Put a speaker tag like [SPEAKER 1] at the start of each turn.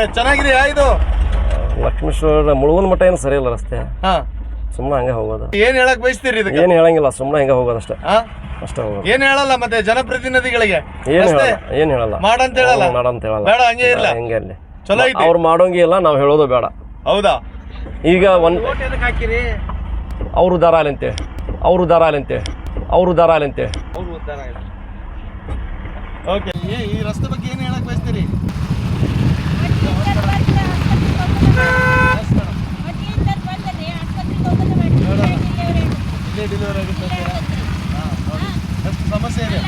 [SPEAKER 1] ಚೆನ್ನಾಗಿದೆಯಾ ಇದು?
[SPEAKER 2] ಲಕ್ಷ್ಮೇಶ್ವರ ಮುಳುಗನ್ ಮಠ ಏನು ಸರಿ ಇಲ್ಲ ರಸ್ತೆ.
[SPEAKER 1] ಹಾ.
[SPEAKER 2] ಸುಮ್ಮನೆ ಹಂಗೆ ಹೋಗೋದು.
[SPEAKER 1] ಏನ್ ಹೇಳಕ್ ಬಯಸ್ತೀರಿ ಇದಕ್ಕೆ?
[SPEAKER 2] ಏನು ಹೇಳಂಗಿಲ್ಲ ಸುಮ್ಮನೆ ಹಂಗೆ ಹೋಗೋದಷ್ಟೇ
[SPEAKER 1] ಹಾ?
[SPEAKER 2] ಅಷ್ಟೇ ಹೋಗೋದು.
[SPEAKER 1] ಏನ್ ಹೇಳಲ್ಲ ಮತ್ತೆ ಜನಪ್ರತಿನಿಧಿಗಳಿಗೆ?
[SPEAKER 2] ಏನು ಹೇಳಲ್ಲ ಏನು ಹೇಳಲ್ಲ.
[SPEAKER 1] ಮಾಡಂತ ಹೇಳಲ್ಲ?
[SPEAKER 2] ಮಾಡಂತ ಹೇಳಲ್ಲ.
[SPEAKER 1] ಬೇಡ ಹಂಗೆ ಇರ್ಲ.
[SPEAKER 2] ಹಂಗೆ ಇರಲಿ.
[SPEAKER 1] ಚಲೋ ಐತಿ.
[SPEAKER 2] ಅವ್ರು ಮಾಡೋಂಗೆ ಇಲ್ಲ ನಾವು ಹೇಳೋದು ಬೇಡ.
[SPEAKER 1] ಹೌದಾ?
[SPEAKER 2] ಈಗ ಒಂದು
[SPEAKER 1] ಹಾಕಿರಿ?
[SPEAKER 2] ಅವರು ದಾರ ಅಲ್ಲಂತೆ ಅವರು ದಾರ ಅಲ್ಲಂತೆ ಅವರು ದಾರ ಅಲ್ಲಂತೆ
[SPEAKER 1] ಓಕೆ ಈ ರಸ್ತೆ ಬಗ್ಗೆ ಏನು ಬಯಸ್ತೀರಿ ಹದಿನೈದು ಆಗುತ್ತೆ ಹಾಂ ಸಮಸ್ಯೆ ಇದೆ.